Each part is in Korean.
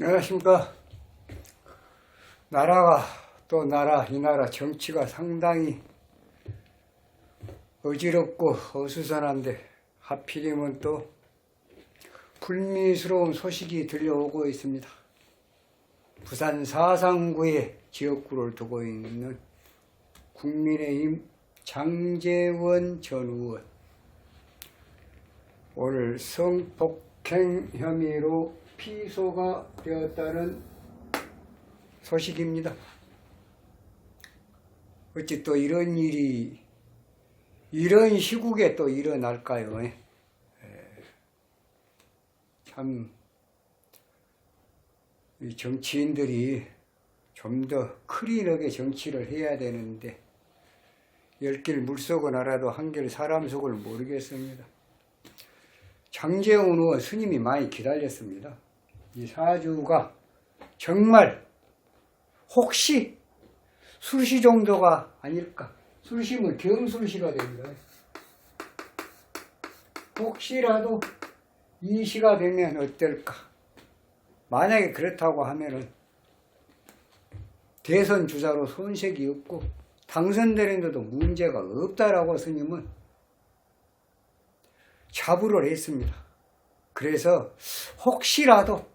안녕하십니까. 나라가 또 나라, 이 나라 정치가 상당히 어지럽고 어수선한데 하필이면 또 불미스러운 소식이 들려오고 있습니다. 부산 사상구에 지역구를 두고 있는 국민의힘 장재원 전 의원 오늘 성폭행 혐의로 피소가 되었다는 소식입니다. 어찌 또 이런 일이 이런 시국에 또 일어날까요? 에, 참, 이 정치인들이 좀 더 클린하게 정치를 해야 되는데, 열길 물속은 알아도 한길 사람 속을 모르겠습니다. 장재훈 의원 스님이 많이 기다렸습니다. 이 사주가 정말 혹시 술시 정도가 아닐까? 술시면 경술시가 됩니다. 혹시라도 이 시가 되면 어떨까? 만약에 그렇다고 하면은 대선 주자로 손색이 없고 당선되는데도 문제가 없다라고 스님은 자부를 했습니다. 그래서 혹시라도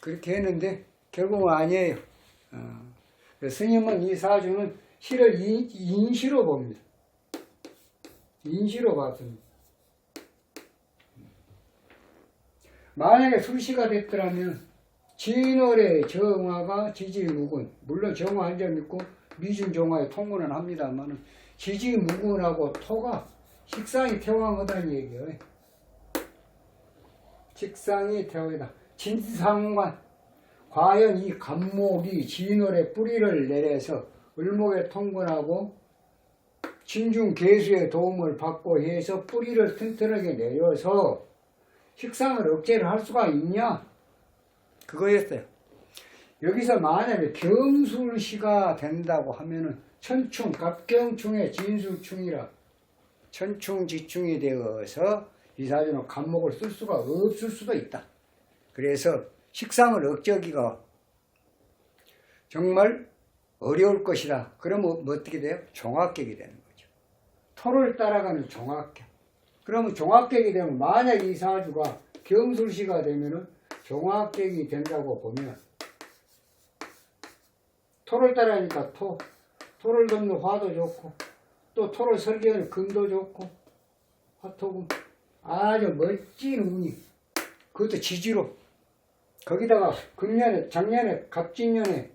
그렇게 했는데 결국은 아니에요. 어, 스님은 이 사주는 시를 인- 인시로 봅니다. 인시로 봤습니다. 만약에 술시가 됐더라면 진월의 정화가 지지무군 물론 정화 한 점 있고 미준 정화에 통문은 합니다만 지지무군하고 토가 식상이 태왕하다는 얘기예요. 식상이 태왕이다. 진상관 과연 이 감목이 진월의 뿌리를 내려서 을목에 통근하고 진중 개수의 도움을 받고 해서 뿌리를 튼튼하게 내려서 식상을 억제를 할 수가 있냐? 그거였어요. 여기서 만약에 경술시가 된다고 하면은 천충, 갑경충의 진술충이라 천충지충이 되어서 이 사주는 간목을 쓸 수가 없을 수도 있다. 그래서 식상을 억제하기가 정말 어려울 것이다. 그러면 뭐 어떻게 돼요? 종합격이 되는 거죠. 토를 따라가는 종합격. 그러면 종합격이 되면 만약 이 사주가 경술시가 되면은 종합격이 된다고 보면 토를 따라하니까 토, 토를 덮는 화도 좋고 또 토를 설계하는 금도 좋고 화토금 아주 멋진 운이 그것도 지지로 거기다가 금년에 작년에 갑진년에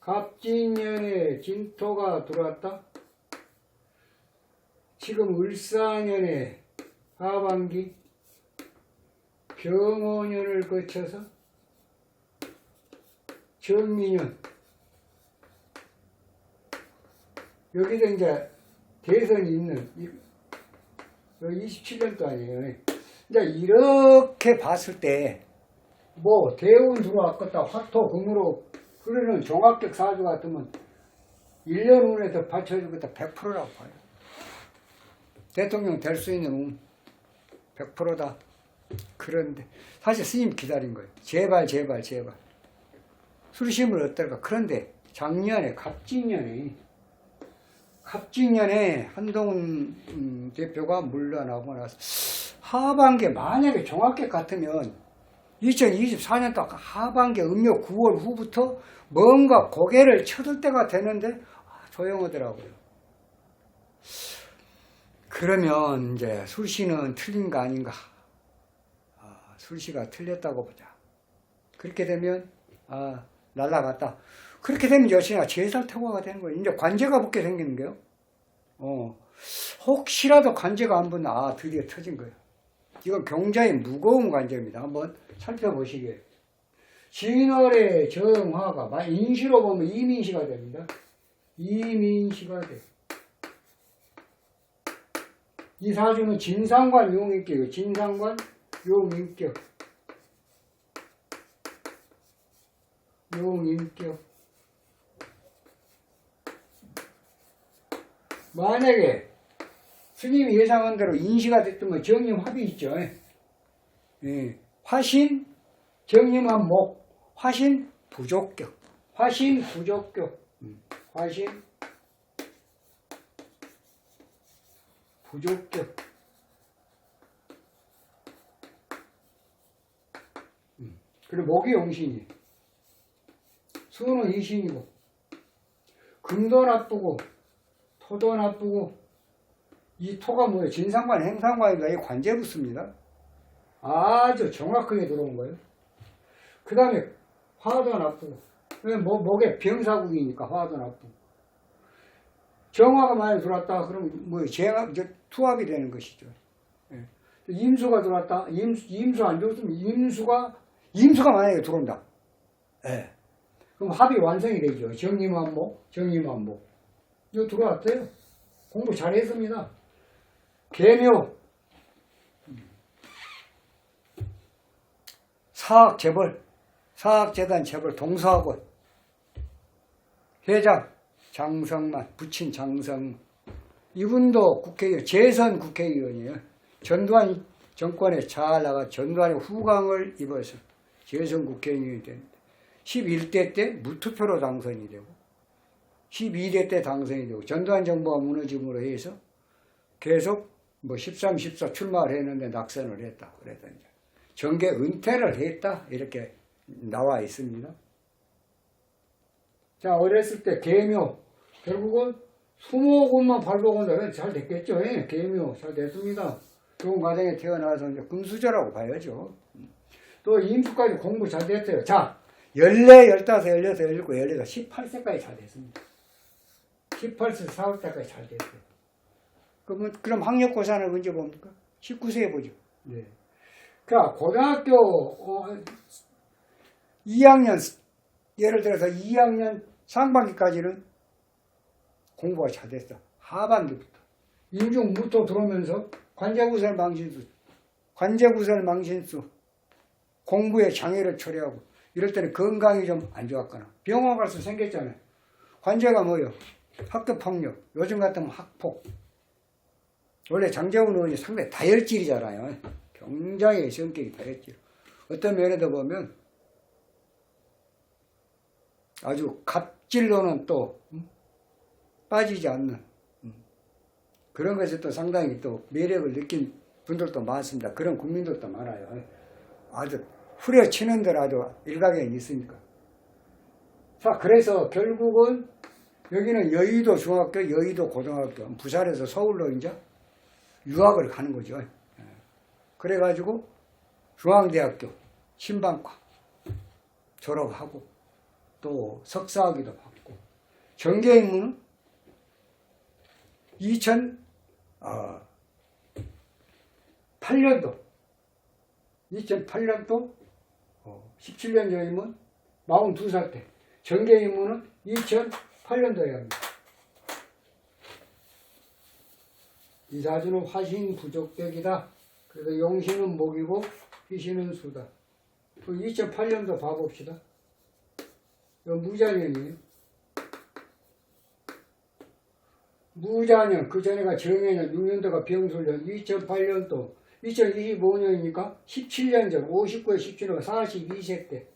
갑진년에 진토가 들어왔다? 지금 을사년에 하반기 병오년을 거쳐서 정미년. 여기도 이제 대선이 있는 이- 여기 27년도 아니에요. 이제 이렇게 봤을 때 뭐 대운 들어왔겠다 화토 금으로 흐르는 종합격 사주 같으면 1년 후에 더 받쳐주겠다 100%라고 봐요. 대통령 될 수 있는 운 100%다. 그런데 사실 스님 기다린 거예요. 제발 제발 제발. 술심을 어떨까? 그런데 작년에 갑진년에 갑진년에 한동훈 음, 대표가 물러나고 나서 하반기에 만약에 종합격 같으면 2024년 도 하반기 음력 9월 후부터 뭔가 고개를 쳐들 때가 되는데 아, 조용하더라고요. 그러면 이제 술시는 틀린 거 아닌가? 아, 술시가 틀렸다고 보자. 그렇게 되면 아 날라갔다. 그렇게 되면 여신이가 제살태고가 되는 거예요. 이제 관제가 붙게 생기는 거예요. 어, 혹시라도 관제가 안 붙나 아 드디어 터진 거예요. 이건 굉장히 무거운 관제입니다. 한번 살펴보시게. 진월의 정화가 만- 인시로 보면 이민시가 됩니다. 이민시가 돼. 이 사주는 진상관 용인격이에요. 진상관 용인격. 용인격. 만약에 스님이 예상한 대로 인시가 됐으면 정임 합이 있죠. 예. 화신, 정림한 목, 화신 부족격. 화신 부족격. 음, 화신 부족격. 음, 그리고 목이 용신이. 수는 이신이고. 금도 나쁘고, 토도 나쁘고, 이 토가 뭐예요? 진상관, 행상관인가? 이 관제 붙습니다. 아주 정확하게 들어온 거예요. 그 다음에 화도 나쁘고, 왜 목, 목에 병사국이니까 화도 나쁘고. 정화가 많이 들어왔다, 그러면 뭐, 재합, 이제 투합이 되는 것이죠. 예. 임수가 들어왔다, 임수, 임수 안 좋으면 임수가, 임수가 만약에 들어온다. 예. 그럼 합이 완성이 되죠. 정림한목, 정림한목. 이거 들어왔대요. 공부 잘했습니다. 개묘, 사학재벌, 사학재단 재벌 동서학원, 회장 장성만, 부친 장성, 이분도 국회의원, 재선 국회의원이에요. 전두환 정권에 잘 나가 전두환의 후광을 입어서 재선 국회의원이 됐는데 11대 때 무투표로 당선이 되고 12대 때 당선이 되고 전두환 정부가 무너짐으로 해서 계속 뭐 13, 14 출마를 했는데 낙선을 했다. 이제 정계 은퇴를 했다. 이렇게 나와 있습니다. 자, 어렸을 때 개묘. 결국은 수목원만 발복한다. 잘 됐겠죠. 예, 개묘. 잘 됐습니다. 좋은 가정에 태어나서 이제 금수저라고 봐야죠. 또 임수까지 공부 잘 됐어요. 자, 14, 15, 16, 17, 18, 18세까지 잘 됐습니다. 18세, 4월 때까지 잘 됐어요. 그러면, 그럼 학력고사는 언제 봅니까? 19세에 보죠. 네. 그러니까 고등학교 어, 2학년, 예를 들어서 2학년 상반기까지는 공부가 잘 됐어. 하반기부터. 인중무토 들어오면서 관제구설 망신수, 관제구설 망신수, 공부에 장애를 초래하고, 이럴 때는 건강이 좀 안 좋았거나, 병원 가서 생겼잖아요. 관제가 뭐요? 학교 폭력, 요즘 같으면 학폭. 원래 장재훈 의원이 상당히 다혈질이잖아요. 굉장히 성격이 다혈질. 어떤 면에도 보면 아주 갑질로는 또 음, 빠지지 않는 음, 그런 것에 또 상당히 또 매력을 느낀 분들도 많습니다. 그런 국민들도 많아요. 아주 후려치는들 아주 일각에 있으니까. 자, 그래서 결국은 여기는 여의도 중학교, 여의도 고등학교, 부산에서 서울로 이제 유학을 가는 거죠. 예. 그래가지고 중앙대학교 신방과 졸업하고 또 석사학위도 받고 정계임무는 2008년도 2008년도 17년 전이면 42살 때 정계임무는 2008년도에 합니다. 이 사주는 화신 부족격이다. 그래서 용신은 목이고 희신은 수다. 그 2008년도 봐봅시다. 이거 무자년이에요. 무자년, 그 전에가 정해년, 6년도가 병술년, 2008년도, 2025년이니까 17년 전, 59에 17년가 42세 때,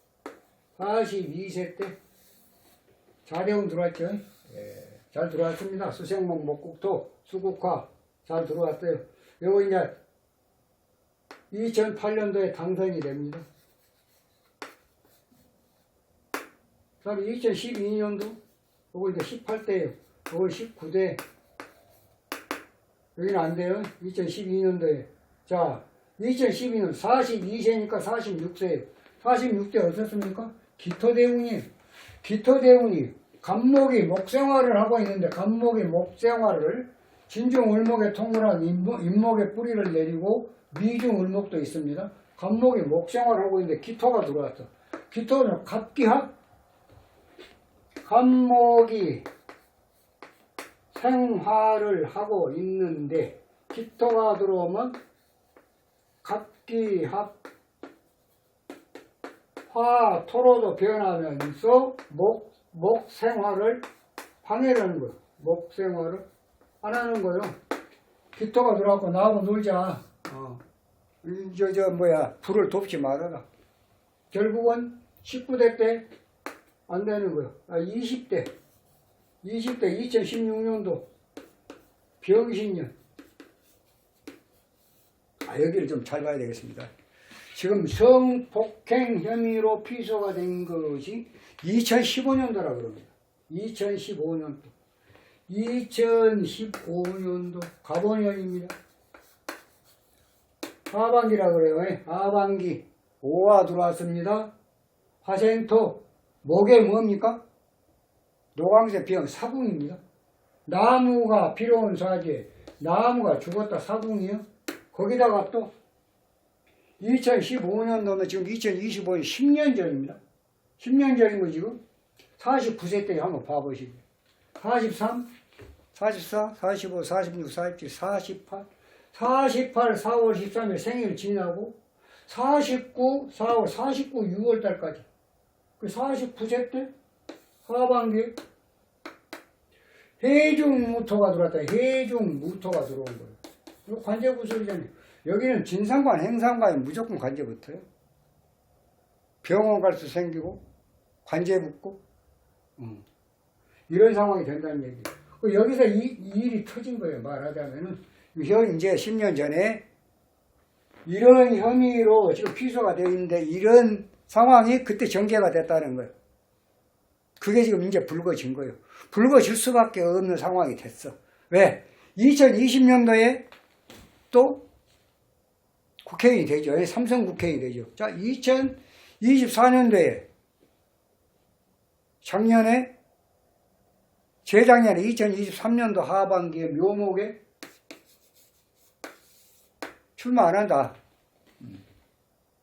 42세 때, 자대운 들어왔죠? 예, 잘 들어왔습니다. 수생목, 목국토, 수국화, 잘 들어왔어요. 요거 이제 2008년도에 당선이 됩니다. 그다음 2012년도 요거 이제 18대예요. 요거 19대. 여기는 안 돼요. 2012년도에. 자, 2012년 42세니까 46세예요. 46대 어떻습니까? 기토대운이 기토대운이 간목이 목생활을 하고 있는데 간목이 목생활을 진중 을목에 통근한 인목, 인목의 뿌리를 내리고 미중 을목도 있습니다. 간목이 목생활을 하고 있는데 기토가 들어왔어. 기토는 갑기합 간목이 생화를 하고 있는데 기토가 들어오면 갑기합 화 토로도 변하면서 목, 목 생활을 방해를 하는 거예요. 목 생활을 안 하는 거예요. 기토가 들어와고 나하고 놀자. 어. 저, 저, 뭐야, 불을 돕지 말아라. 결국은 19대 때 안 되는 거예요. 아, 20대. 20대 2016년도 병신년. 아, 여기를 좀 잘 봐야 되겠습니다. 지금 성폭행 혐의로 피소가 된 것이 2015년도라 그럽니다. 2015년도. 2015년도 가보년입니다. 하반기라 그래요. 예, 하반기. 5화 들어왔습니다. 화생토. 목에 뭡니까? 노광색 비형 사궁입니다. 나무가 필요한 사지에 나무가 죽었다 사궁이요. 거기다가 또 2015년도면 지금 2025년 10년 전입니다. 10년 전인 거 지금 49세 때 한번 봐보시죠. 43, 44, 45, 46, 47, 48, 48, 4월 13일 생일 지나고 49, 4월, 49, 6월 달까지 그 49세 때 하반기 해중 무토가 들어왔다. 해중 무토가 들어온 거예요. 이거 관제 구설이잖아요. 여기는 진상관, 행상관이 무조건 관제 붙어요. 병원 갈 수 생기고 관제 붙고 음. 이런 상황이 된다는 얘기예요. 그 여기서 이, 이 일이 터진 거예요. 말하자면은 현 이제 10년 전에 이런 혐의로 지금 피소가 되어 있는데 이런 상황이 그때 전개가 됐다는 거예요. 그게 지금 이제 불거진 거예요. 불거질 수밖에 없는 상황이 됐어. 왜? 2020년도에 또 국회의원이 되죠. 삼성 국회의원이 되죠. 자, 2024년도에 작년에 재작년에 2023년도 하반기에 묘목에 출마 안 한다.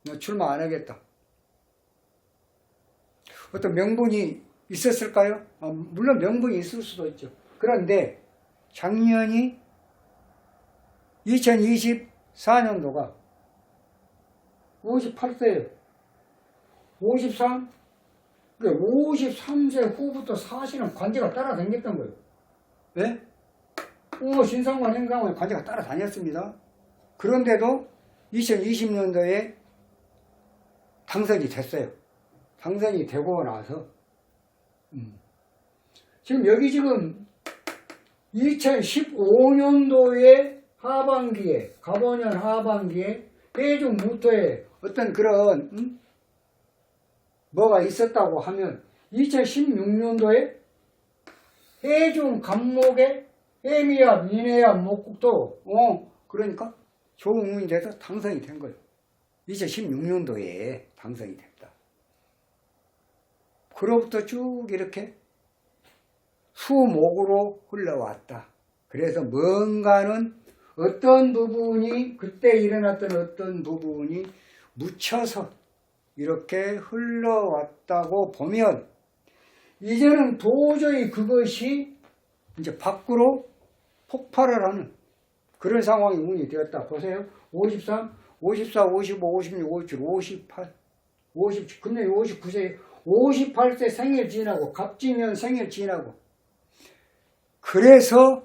너 출마 안 하겠다. 어떤 명분이 있었을까요? 아, 물론 명분이 있을 수도 있죠. 그런데 작년이 2024년도가 58세예요. 53? 53세 후부터 사실은 관제가 따라다녔던 거예요. 왜? 어, 신상관 행상관 관제가 따라다녔습니다. 그런데도 2020년도에 당선이 됐어요. 당선이 되고 나서 음. 지금 여기 지금 2015년도에 하반기에 가보년 하반기에 무토에 어떤 그런 음? 뭐가 있었다고 하면 2016년도에 해중 감목에 해미야 미네야 목국도 어 그러니까 돼서 당선이 된 거예요. 2016년도에 당선이 됐다. 그로부터 쭉 이렇게 수목으로 흘러왔다. 그래서 뭔가는 어떤 부분이 그때 일어났던 어떤 부분이 묻혀서 이렇게 흘러왔다고 보면 이제는 도저히 그것이 이제 밖으로 폭발을 하는 그런 상황이 운이 되었다. 보세요. 53, 54, 55, 56, 57, 58, 50, 근데 59세, 58세 생일 지나고, 갑지년 생일 지나고. 그래서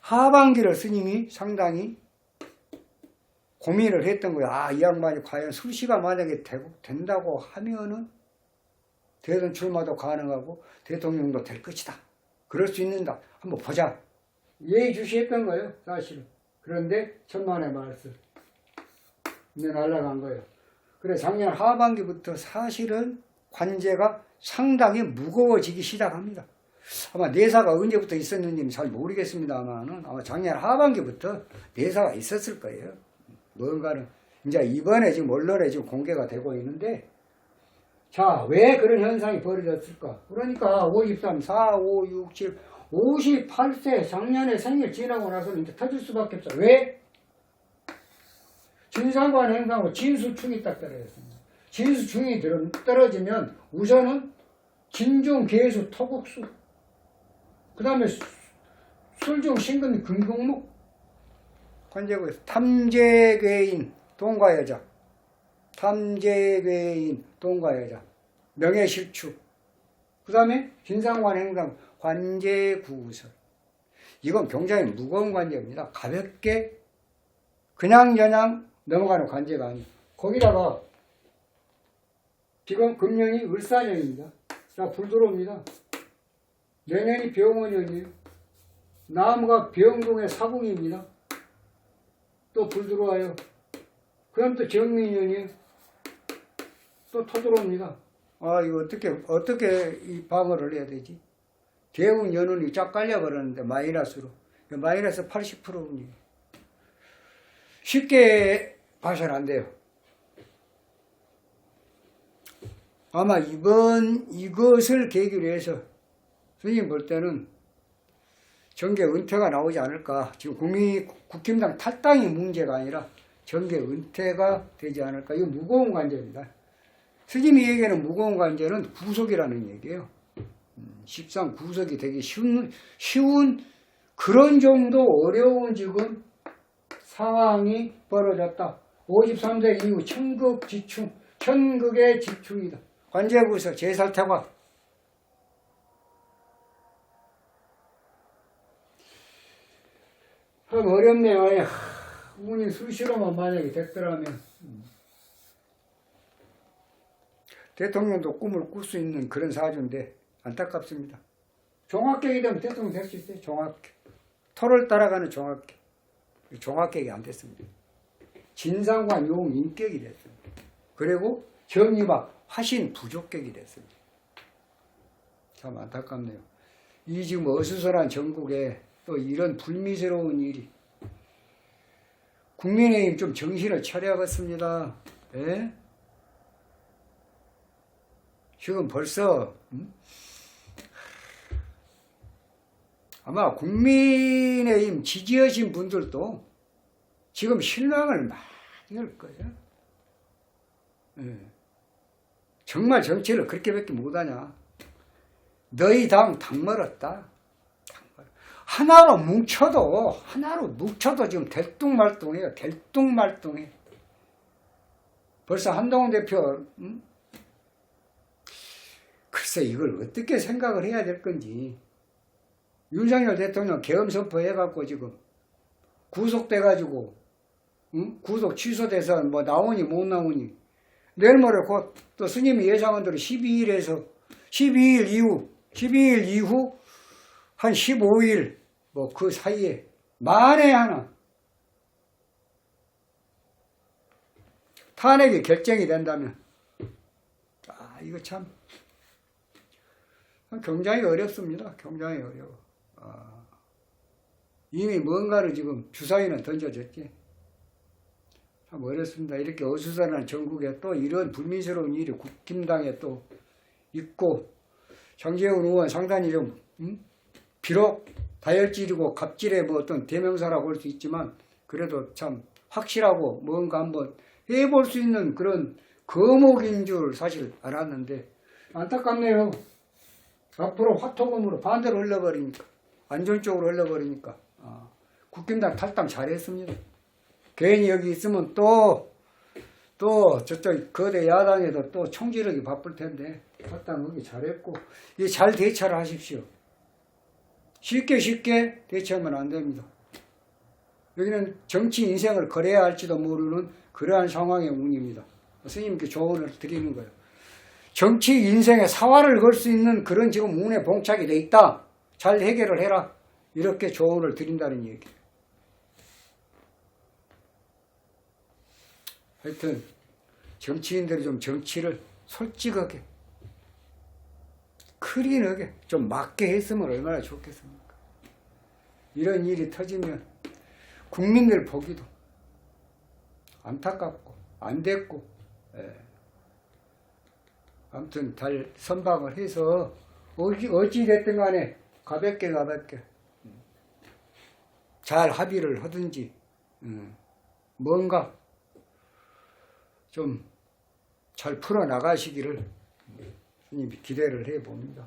하반기를 스님이 상당히 고민을 했던 거예요. 아, 이 양반이 과연 수시가 만약에 되고, 된다고 하면은 대선 출마도 가능하고 대통령도 될 것이다. 그럴 수 있는다. 한번 보자. 예의주시했던 거예요, 사실은. 그런데 천만의 말씀. 이제 날라간 거예요. 그래 작년 하반기부터 사실은 관제가 상당히 무거워지기 시작합니다. 아마 내사가 언제부터 있었는지는 잘 모르겠습니다만은 아마 작년 하반기부터 내사가 있었을 거예요. 뭔가는 이제 이번에 지금 언론에 지금 공개가 되고 있는데 자, 왜 그런 현상이 벌어졌을까? 그러니까 53, 4, 5, 6, 7, 58세 작년에 생일 지나고 나서는 이제 터질 수밖에 없어. 왜? 진상관 행상으로 진수충이 딱 떨어졌습니다. 진수충이 떨어지면 우선은 진중, 개수, 토국수 그 다음에 술중, 신금이 금공목 관제고 탐재괴인, 동과여자 탐재괴인, 동과여자 명예실축 그 다음에 진상관 행상, 관제구설 이건 굉장히 무거운 관제입니다. 가볍게 그냥저냥 넘어가는 관제가 아니에요. 거기다가 지금 금년이 을사년입니다. 자, 불 들어옵니다. 내년이 병원년이에요. 나무가 병동의 사궁입니다. 또 불 들어와요. 그럼 또 정민년이에요. 또토 들어옵니다. 아, 이거 어떻게, 어떻게 이 방어를 해야 되지? 대운 연운이 쫙 깔려버렸는데, 마이너스로. 마이너스 80%분이. 쉽게 봐서는 안 돼요. 아마 이번, 이것을 계기로 해서, 선생님 볼 때는 정계 은퇴가 나오지 않을까. 지금 국민, 국힘당 탈당이 문제가 아니라 정계 은퇴가 되지 않을까. 이거 무거운 관제입니다. 스님이 얘기하는 무거운 관제는 구속이라는 얘기예요. 음, 십상 구속이 되기 쉬운, 쉬운 그런 정도 어려운 지금 상황이 벌어졌다. 53세 이후 천극 지충, 천극의 지충이다. 관제부서 제살태과. 참 어렵네요. 예. 운이 수시로만 만약에 됐더라면. 음. 대통령도 꿈을 꿀 수 있는 그런 사주인데 안타깝습니다. 종합격이 되면 대통령 될 수 있어요. 종합격. 토를 따라가는 종합격. 종합격이 안 됐습니다. 진상과 용 인격이 됐습니다. 그리고 정의와 화신 부족격이 됐습니다. 참 안타깝네요. 이 지금 어수선한 전국에 또 이런 불미스러운 일이 국민의힘 좀 정신을 차려야겠습니다. 예? 지금 벌써 음? 아마 국민의힘 지지하신 분들도 지금 실망을 많이 할 거예요. 예. 정말 정치를 그렇게밖에 못하냐. 너희 당 당멀었다. 하나로 뭉쳐도 하나로 뭉쳐도 지금 될뚱말뚱해요. 될뚱말뚱해. 벌써 한동훈 대표 음? 글쎄 이걸 어떻게 생각을 해야 될 건지 윤석열 대통령 계엄 선포해갖고 지금 구속돼가지고 응? 구속 취소돼서 뭐 나오니 못 나오니 내일 모레 곧 또 스님이 예상한 대로 12일에서 12일 이후 12일 이후 한 15일 뭐 그 사이에 만에 하나 탄핵이 결정이 된다면 아 이거 참 굉장히 어렵습니다. 굉장히 어려워. 아, 이미 뭔가를 지금 주사위는 던져졌지. 참 어렵습니다. 이렇게 어수선한 전국에 또 이런 불미스러운 일이 국힘당에 또 있고 장재훈 의원 상당히 좀 음? 비록 다혈질이고 갑질의 뭐 어떤 대명사라고 할 수 있지만 그래도 참 확실하고 뭔가 한번 해볼 수 있는 그런 거목인 줄 사실 알았는데 안타깝네요. 앞으로 화토금으로 반대로 흘러버리니까 안전쪽으로 흘러버리니까 아, 국힘당 탈당 잘했습니다. 괜히 여기 있으면 또 또 저쪽 거대 야당에도 또 총질하기 바쁠 텐데 탈당 하기 잘했고 이 잘 대처를 하십시오. 쉽게 쉽게 대처하면 안 됩니다. 여기는 정치 인생을 걸어야 할지도 모르는 그러한 상황의 운입니다. 스님께 조언을 드리는 거예요. 정치 인생에 사활을 걸 수 있는 그런 지금 운에 봉착이 돼 있다. 잘 해결을 해라. 이렇게 조언을 드린다는 얘기예요. 하여튼 정치인들이 좀 정치를 솔직하게 클린하게 좀 맞게 했으면 얼마나 좋겠습니까? 이런 일이 터지면 국민들 보기도 안타깝고 안 됐고 예. 아무튼 잘 선방을 해서 어찌, 어찌 됐든 간에 가볍게 가볍게 잘 합의를 하든지 음, 뭔가 좀 잘 풀어 나가시기를 스님이 기대를 해 봅니다.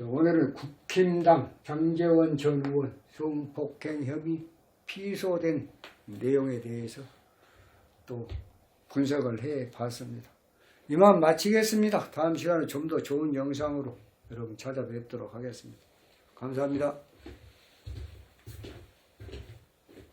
오늘은 국힘당 장재원 전 의원 성폭행 혐의 피소된 내용에 대해서 또 분석을 해 봤습니다. 이만 마치겠습니다. 다음 시간에 좀 더 좋은 영상으로 여러분 찾아뵙도록 하겠습니다. 감사합니다.